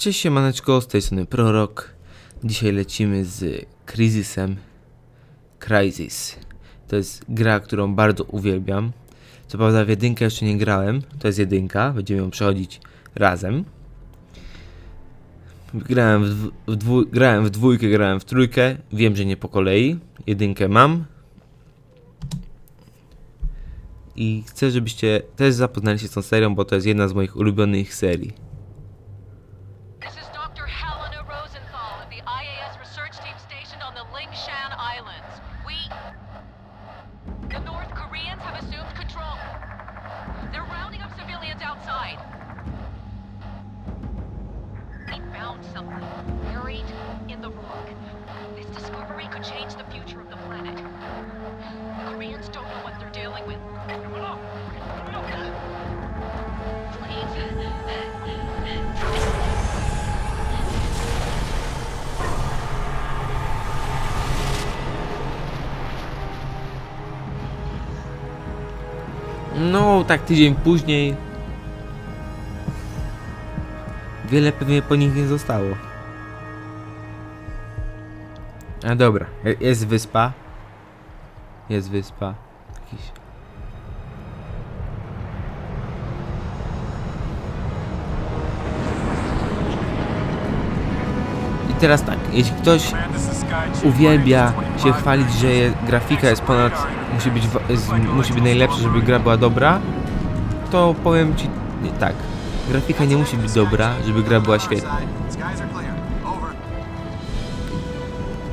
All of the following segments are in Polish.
Cześć siemaneczko, z tej strony Prorok. Dzisiaj lecimy z Crisisem. Crysis. To jest gra, którą bardzo uwielbiam. Co prawda w jedynkę jeszcze nie grałem. To jest jedynka, będziemy ją przechodzić razem. Grałem w, w, dwu, grałem w dwójkę, grałem w trójkę. Wiem, że nie po kolei. Jedynkę mam. I chcę, żebyście też zapoznali się z tą serią, bo to jest jedna z moich ulubionych serii. The Islands. We. The North Koreans have assumed control. They're rounding up civilians outside. We found something buried in the rock. This discovery could change the future of the planet. The Koreans don't know what they're dealing with. Please. No, tak tydzień później. Wiele pewnie po nich nie zostało. A dobra, je- jest wyspa. Jest wyspa. Jakiś. Teraz tak, jeśli ktoś uwielbia się chwalić, że je, grafika jest ponad, musi być, musi być najlepsza, żeby gra była dobra, to powiem ci nie, tak. Grafika nie musi być dobra, żeby gra była świetna.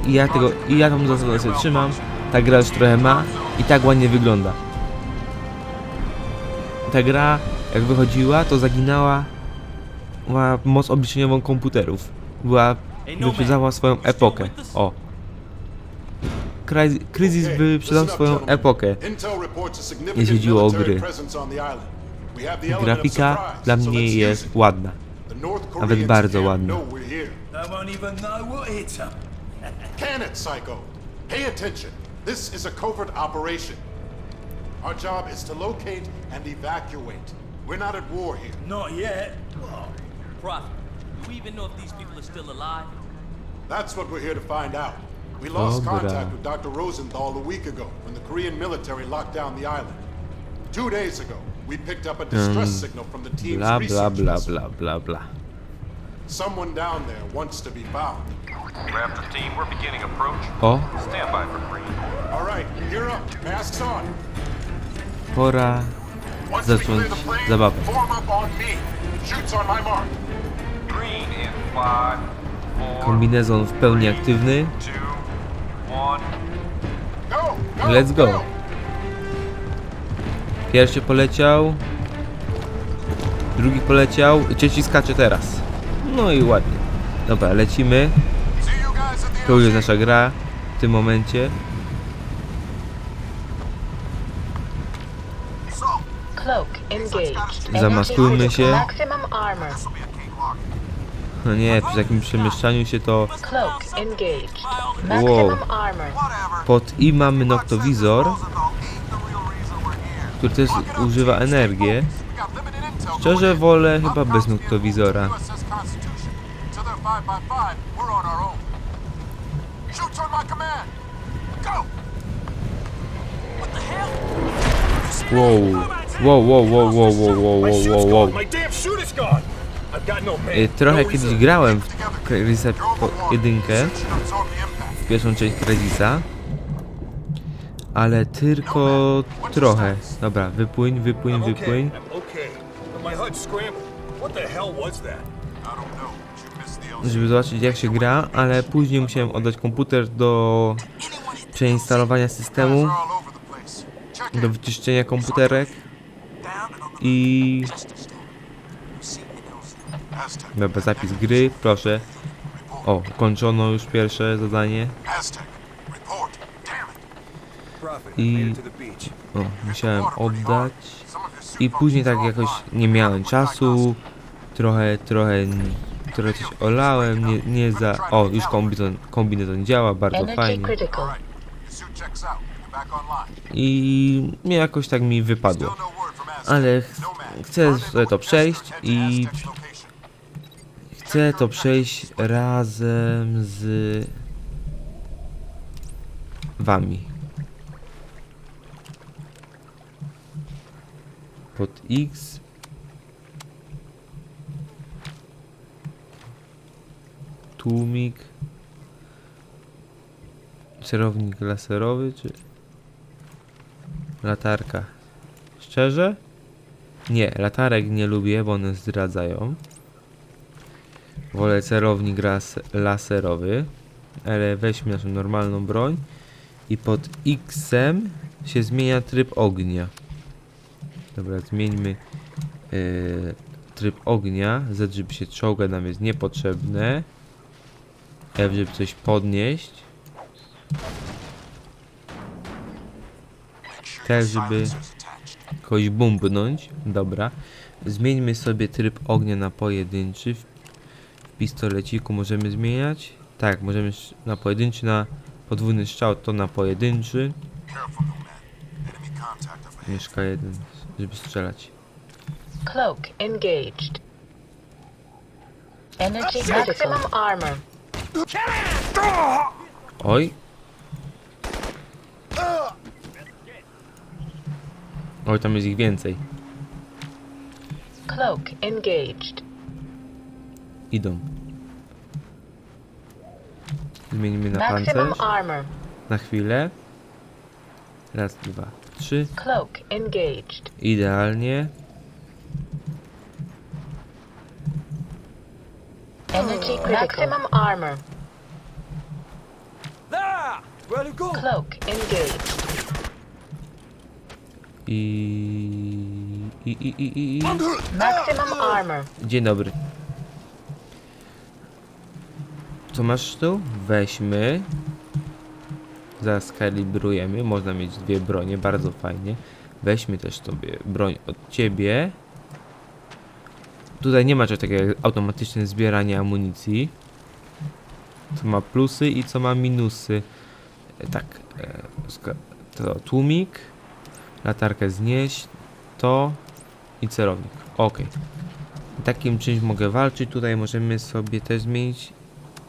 I ja tego, i ja tą zasadę sobie trzymam. Ta gra już trochę ma i tak ładnie wygląda. Ta gra, jak wychodziła, to zaginała ma moc obliczeniową komputerów. Była, wyprzedzała swoją epokę. O. Kryzys wyprzedzał swoją epokę. jeśli chodziło o gry. Grafika dla mnie jest ładna. nawet bardzo ładna. Can it, Psycho? Pay attention. This is a covert operation. Our job is to locate and evacuate. We're not at war here. Not yet. Prophet, do we even know if these people are still alive? That's what we're here to find out. We lost Dobra. contact with Dr. Rosenthal a week ago when the Korean military locked down the island. Two days ago, we picked up a um, distress signal from the team's Bla bla research blah, blah, blah. bla bla. Someone down there wants to be found. Raptor team, we're beginning approach. O, Stand by for green. All right, gear up. Masks on. pora Once we zacząć clear the plane, zabawę. form up on me. Shoots on my mark. Kombinezon w pełni aktywny. Let's go. Pierwszy poleciał. Drugi poleciał. Trzeci skacze teraz. No i ładnie. Dobra, lecimy. To już jest nasza gra w tym momencie. Zamaskujmy się. No nie, przy takim przemieszczaniu się to... Wow. Pod i mamy noktowizor, który też używa energię. Szczerze wolę chyba bez noktowizora. Wow. Wow, wow, wow, wow, wow, wow, wow, wow. Y, trochę no kiedyś grałem w Crysis 1, w pierwszą część Crysisa, ale tylko trochę. Dobra, wypłyń, wypłyń, wypłyń. Żeby zobaczyć jak się gra, ale później musiałem oddać komputer do przeinstalowania systemu, do wyczyszczenia komputerek i Dobra, zapis gry, proszę. O, ukończono już pierwsze zadanie. I... O, musiałem oddać. I później tak jakoś nie miałem czasu. Trochę, trochę, trochę coś olałem, nie, nie za... O, już kombinezon, kombinezon działa, bardzo fajnie. I jakoś tak mi wypadło. Ale ch chcę sobie to przejść i chcę to przejść razem z wami. Pod X. Tłumik. Cerownik laserowy, czy latarka? Szczerze? Nie, latarek nie lubię, bo one zdradzają. Wolę cerownik ras laserowy, ale weźmy naszą normalną broń i pod X-em się zmienia tryb ognia. Dobra, zmieńmy yy, tryb ognia. Z, żeby się czołga nam jest niepotrzebne. F, żeby coś podnieść. T, żeby kogoś bumbnąć. Dobra. Zmieńmy sobie tryb ognia na pojedynczy. W pistoleciku możemy zmieniać. Tak, możemy na pojedynczy, na podwójny strzał to na pojedynczy. Mieszka jeden, żeby strzelać. Cloak engaged. Energy maximum armor. Oj. Oj, tam jest ich więcej. Cloak engaged. Idą. Zmienimy na Maximum pancerz. armor. Na chwilę. Raz, dwa, trzy. Cloak engaged. Idealnie. Energy critical. Maximum armor. Where'd it go? Cloak engaged. I... I, i, i, i, i. Maximum armor. Dzień dobry. Co masz tu? Weźmy. Zaskalibrujemy. Można mieć dwie bronie, bardzo fajnie. Weźmy też sobie broń od ciebie. Tutaj nie ma czegoś takiego jak automatyczne zbieranie amunicji. Co ma plusy i co ma minusy. E, Tak. e, To tłumik. Latarkę znieść. To i celownik. Ok. Takim czymś mogę walczyć. Tutaj możemy sobie też zmienić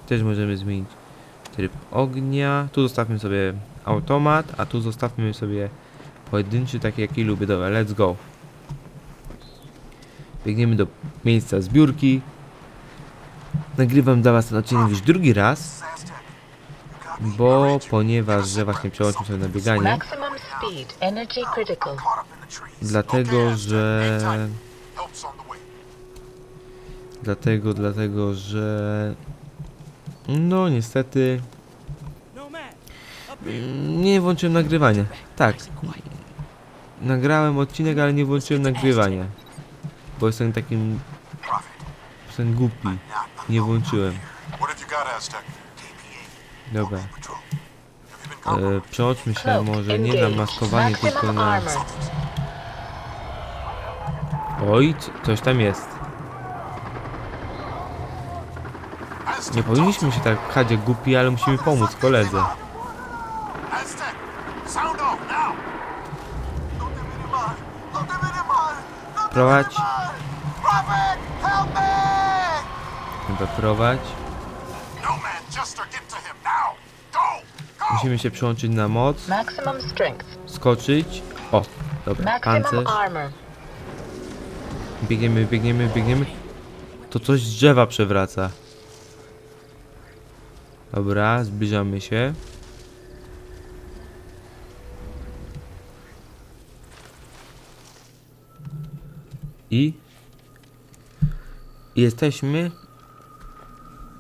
też możemy zmienić tryb ognia. Tu zostawmy sobie automat, a tu zostawmy sobie pojedynczy, taki jaki lubię. Dobra, let's go. Biegniemy do miejsca zbiórki. Nagrywam dla was ten odcinek już drugi raz, bo ponieważ, że właśnie przełączyłem sobie na bieganie, dlatego, że. Dlatego, dlatego, że. No, niestety. Nie włączyłem nagrywania. Tak. Nagrałem odcinek, ale nie włączyłem nagrywania. Bo jestem takim. Jestem głupi. Nie włączyłem. Dobra. E, przełączmy się może nie na maskowanie, tylko na. Oj, coś tam jest. Nie powinniśmy się tak pchać jak głupi, ale musimy pomóc koledze. Prowadź. Chyba prowadź. Musimy się przyłączyć na moc, Maximum strength. skoczyć. O, dobra, pancerz. Biegniemy, biegniemy, biegniemy. To coś z drzewa przewraca. Dobra, zbliżamy się. I jesteśmy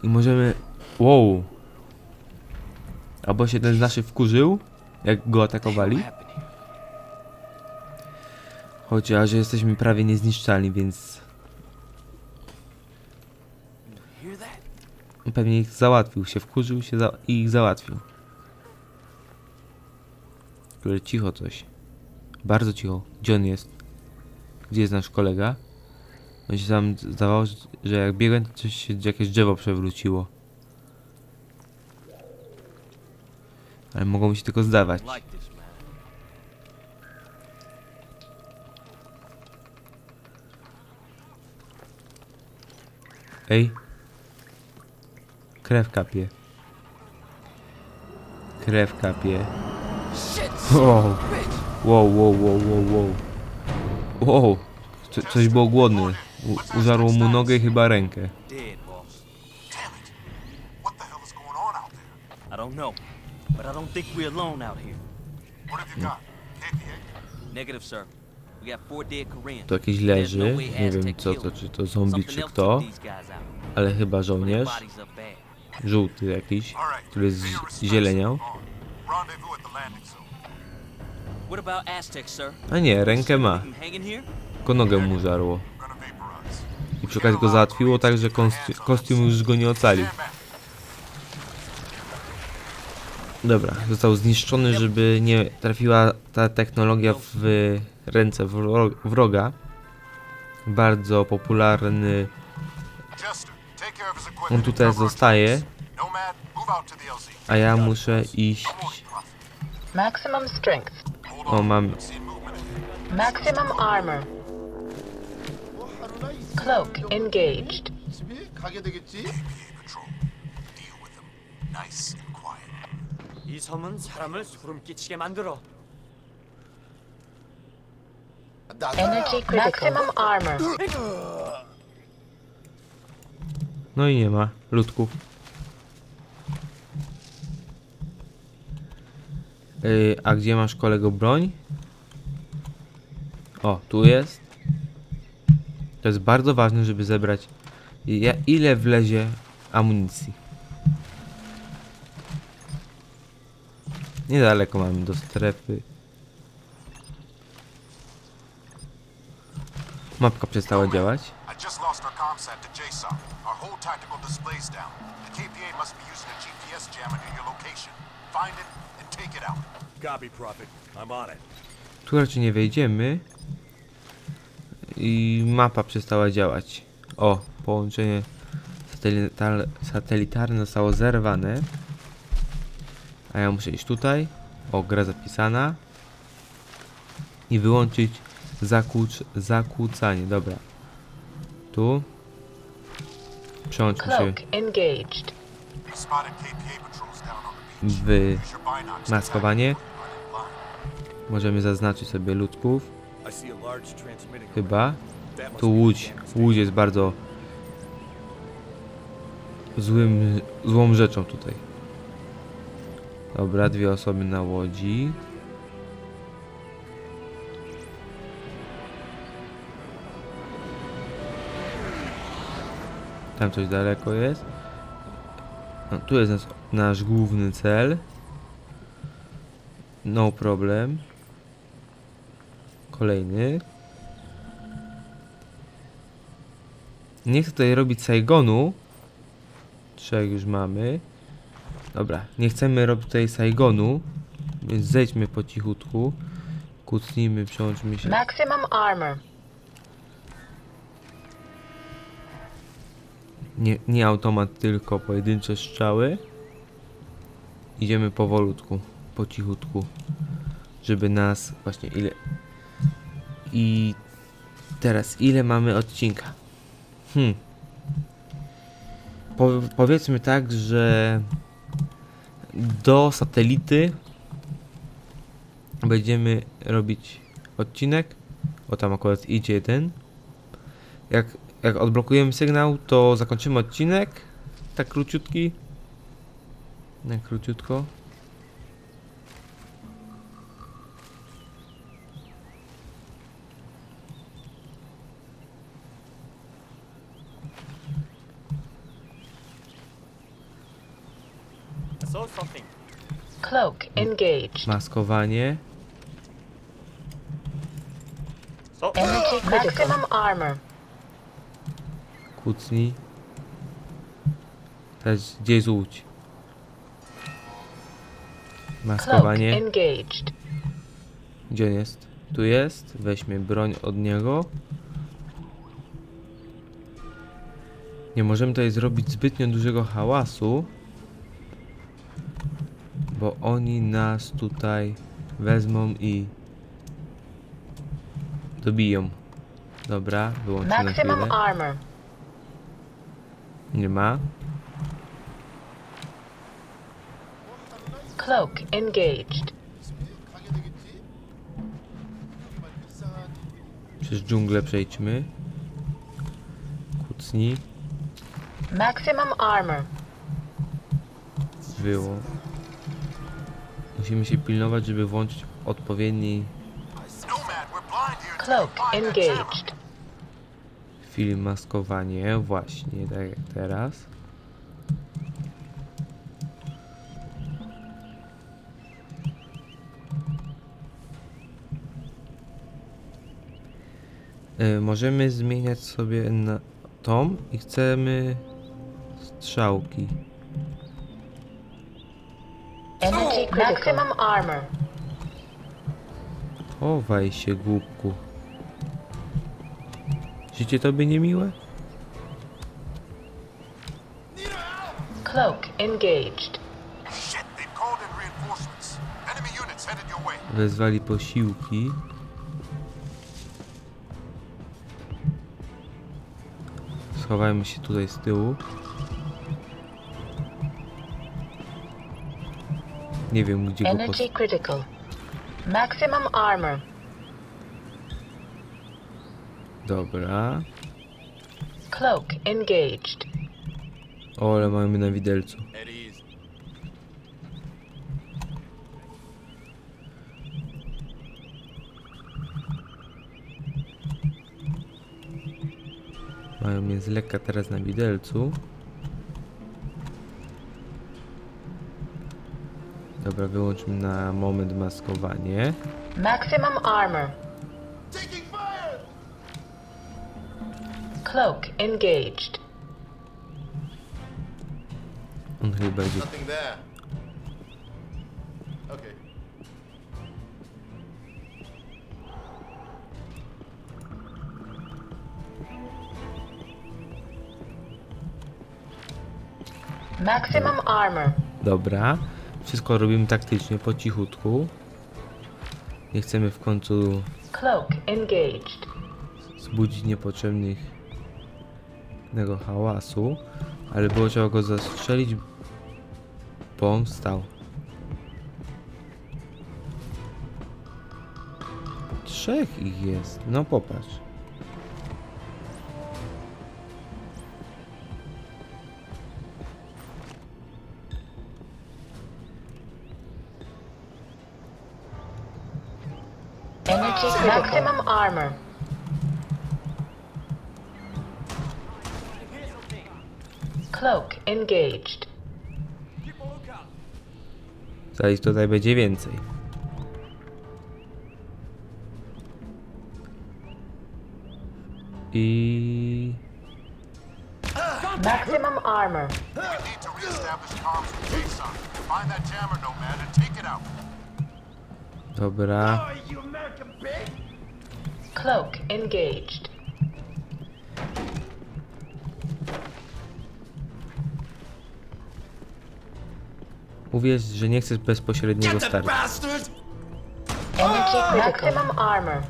i możemy. Wow! Albo się ten z naszych wkurzył, jak go atakowali. Chociaż jesteśmy prawie niezniszczalni, więc. Pewnie ich załatwił, się wkurzył się za i ich załatwił. Ale cicho coś. Bardzo cicho. Gdzie on jest? Gdzie jest nasz kolega? On się tam zdawało, że- że jak biegłem, to coś się, jakieś drzewo przewróciło. Ale mogą mi się tylko zdawać. Ej. Krew kapie. Krew kapie. Wow. Wow, wow, wow, wow, wow. Wow. Co, coś było głodny. U, użarło mu nogę i chyba rękę. But I don't think we're alone out here. What have you got? KPA? Negative, sir. To jakiś leży. no Nie wiem co to, czy to zombie, czy kto. Ale chyba żołnierz. Żółty jakiś, który zieleniał. A nie, rękę ma. Tylko nogę mu żarło. I przy okazji go załatwiło tak, że kosti- kostium już go nie ocalił. Dobra, został zniszczony, żeby nie trafiła ta technologia w ręce wro- wroga. Bardzo popularny. Jester, take care of his equipment. On tu teraz Cover our zostaje, tracks. Nomad, move out to the LZ. a ja muszę iść. Come on, Prophet. Maximum strength. Hold O, on. mam. I'm seeing movement ahead. Maximum armor. Cloak engaged. 집이 가게 되겠지? KPA patrol. Deal with them. Nice and quiet. 이 섬은 사람을 소름 끼치게 만들어. Energy critical. Maximum armor. No i nie ma ludków. Yy, a gdzie masz kolego broń? O, tu jest. To jest bardzo ważne, żeby zebrać ile wlezie amunicji. Niedaleko mamy do strefy. Mapka przestała działać. Display's down. The KPA must be using a GPS jammer near your location. Find it and take it out. Copy, Prophet. I'm on it. Tu raczej nie wejdziemy. I mapa przestała działać. O, połączenie satelitar satelitarne zostało zerwane. A ja muszę iść tutaj. O, gra zapisana. I wyłączyć zakłócanie. Dobra. Tu. The beach. w maskowanie. Możemy zaznaczyć sobie ludków. Chyba. Tu łódź. Łódź jest bardzo złym, złą rzeczą tutaj. Dobra, dwie osoby na łodzi. Tam coś daleko jest. No, tu jest nasz, nasz główny cel. No problem. Kolejny. Nie chcę tutaj robić Saigonu. Trzech już mamy. Dobra, nie chcemy robić tutaj Saigonu. Więc zejdźmy po cichutku. Kucnijmy, przełączmy się. Maximum armor. Nie, nie automat, tylko pojedyncze strzały. Idziemy powolutku, po cichutku. Żeby nas właśnie ile. I teraz ile mamy odcinka? Hmm. Po, powiedzmy tak, że do satelity będziemy robić odcinek. O tam akurat idzie jeden. Jak, jak odblokujemy sygnał, to zakończymy odcinek. Tak króciutki. Na króciutko. Cloak engaged. Maskowanie. Energy critical. Maximum armor. Kucnij. Teraz gdzie jest łódź? Maskowanie. Gdzie on jest? Tu jest. Weźmy broń od niego. Nie możemy tutaj zrobić zbytnio dużego hałasu. Bo oni nas tutaj wezmą i dobiją. Dobra, wyłączmy na Maximum chwilę. Nie ma. Cloak engaged. Przez dżunglę przejdźmy. Kucnij. Maximum armor. Było. Musimy się pilnować, żeby włączyć odpowiedni. Cloak engaged. Film maskowanie. Właśnie, tak jak teraz. E, możemy zmieniać sobie na tom i chcemy strzałki. Energy critical. Maximum armor. Chowaj się, głupku. Życie tobie niemiłe? Cloak engaged. Wezwali posiłki. Schowajmy się tutaj z tyłu. Nie wiem gdzie go. Energy critical. Maximum armor. Dobra. Cloak engaged. O, ale mamy na widelcu. Mają mnie z lekka teraz na widelcu. Dobra, wyłączmy na moment maskowanie. Maximum armor. Cloak engaged. On chyba idzie Nothing there. Okay. Maximum armor. Dobra. Wszystko robimy taktycznie, po cichutku. Nie chcemy w końcu Cloak engaged. zbudzić niepotrzebnych nego hałasu, ale było trzeba go zastrzelić, Bo on wstał. Trzech ich jest. No popatrz. Maximum armor. Cloak engaged. Zaś tutaj będzie więcej. I... Maximum armor. We need to reestablish comms with Jason. Find that jammer, Nomad, and take it out. Dobra. Cloak engaged. Uwierz, że nie chcesz bezpośredniego startu. Energy maximum armor.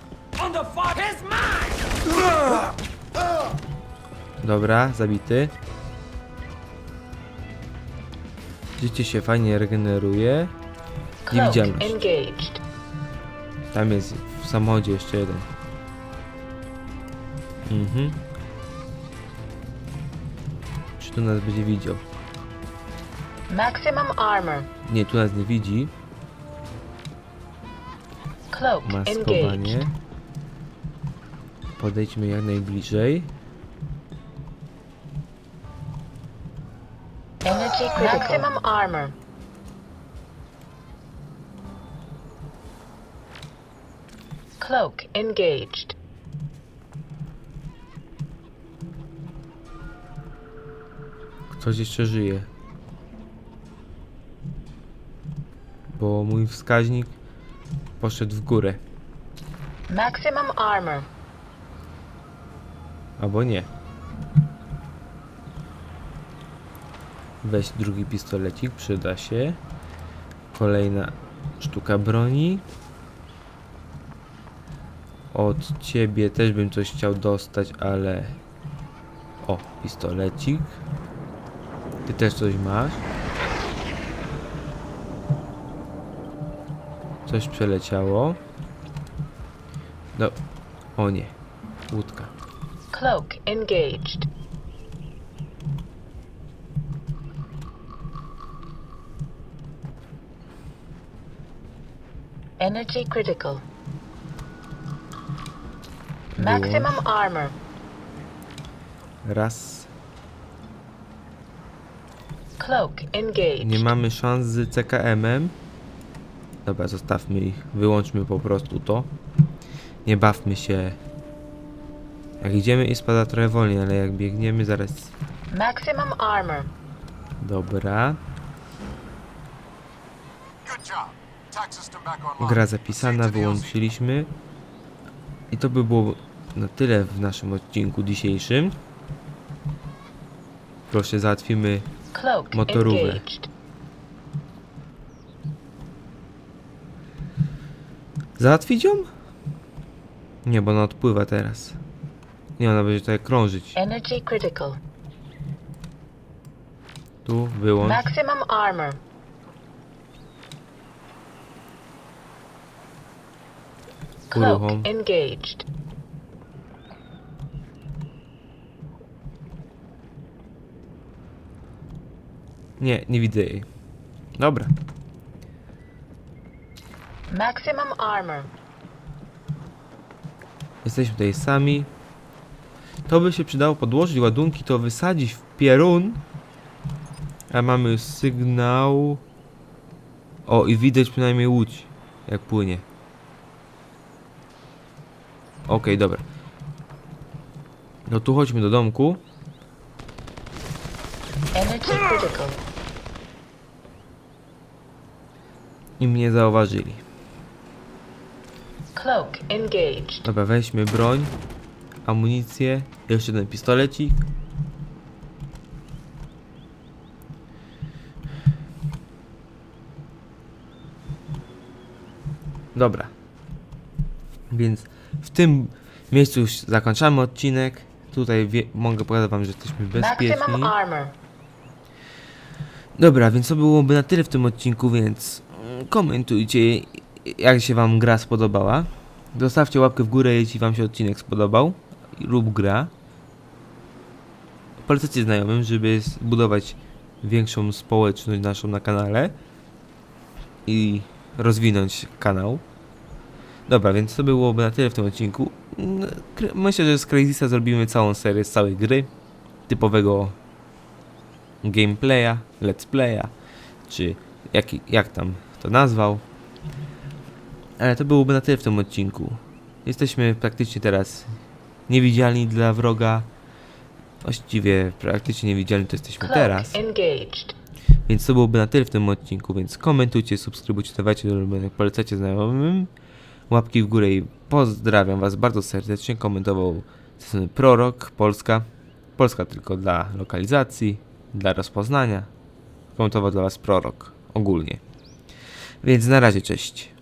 Dobra, zabity. Życie się fajnie regeneruje. Cloak Niewidzialność. engaged. Tam jest w samochodzie jeszcze jeden. Mhm. Czy tu nas będzie widział? Maximum armor. Nie, tu nas nie widzi. Cloak Maskowanie. engaged. Podejdźmy jak najbliżej. Energy maximum armor. Cloak engaged. Ktoś jeszcze żyje. Bo mój wskaźnik poszedł w górę. Maximum armor. Albo nie. Weź drugi pistolecik, przyda się. Kolejna sztuka broni. Od ciebie też bym coś chciał dostać, ale... O, pistolecik. Ty też coś masz. Coś przeleciało. No, o nie. Łódka. Cloak engaged. Energy critical. Maximum armor. Raz. Cloak engaged. Nie mamy szans z CKM-em. Dobra, zostawmy ich. Wyłączmy po prostu to. Nie bawmy się. Jak idziemy i spada trochę wolniej, ale jak biegniemy zaraz. Maximum armor. Dobra. Gra zapisana, wyłączyliśmy. I to by było na tyle w naszym odcinku dzisiejszym. Proszę, załatwimy Motorówę. Załatwić ją? Nie, bo ona odpływa teraz. Nie, ona będzie tutaj krążyć. Energy critical. Tu, wyłącz. Maximum armor. Cloak Uruchom. engaged. Nie, nie widzę jej. Dobra. Maximum armor. Jesteśmy tutaj sami. To by się przydało podłożyć ładunki, to wysadzić w pierun. A mamy sygnał. O, i widać przynajmniej łódź, jak płynie. Okej, dobra. No tu chodźmy do domku. I mnie zauważyli. Cloak engaged. Dobra, weźmy broń, amunicję, jeszcze jeden pistolecik. Dobra. Więc w tym miejscu już zakończamy odcinek. Tutaj mogę powiedzieć wam, że jesteśmy bezpieczni. Dobra, więc to byłoby na tyle w tym odcinku, więc komentujcie, jak się wam gra spodobała. Zostawcie łapkę w górę, jeśli wam się odcinek spodobał lub gra. Polecacie znajomym, żeby zbudować większą społeczność naszą na kanale i rozwinąć kanał. Dobra, więc to byłoby na tyle w tym odcinku. Mm, Myślę, że z Crazysa zrobimy całą serię z całej gry. Typowego gameplaya, let's playa, czy jak, jak tam to nazwał. Ale to byłoby na tyle w tym odcinku. Jesteśmy praktycznie teraz niewidzialni dla wroga. Właściwie praktycznie niewidzialni to jesteśmy teraz. Więc to byłoby na tyle w tym odcinku, więc komentujcie, subskrybujcie, dawajcie do ulubionych, polecacie znajomym. Łapki w górę i pozdrawiam was bardzo serdecznie. Komentował Prorok, Polska. Polska tylko dla lokalizacji, dla rozpoznania. Komentował dla was Prorok ogólnie. Więc na razie, cześć.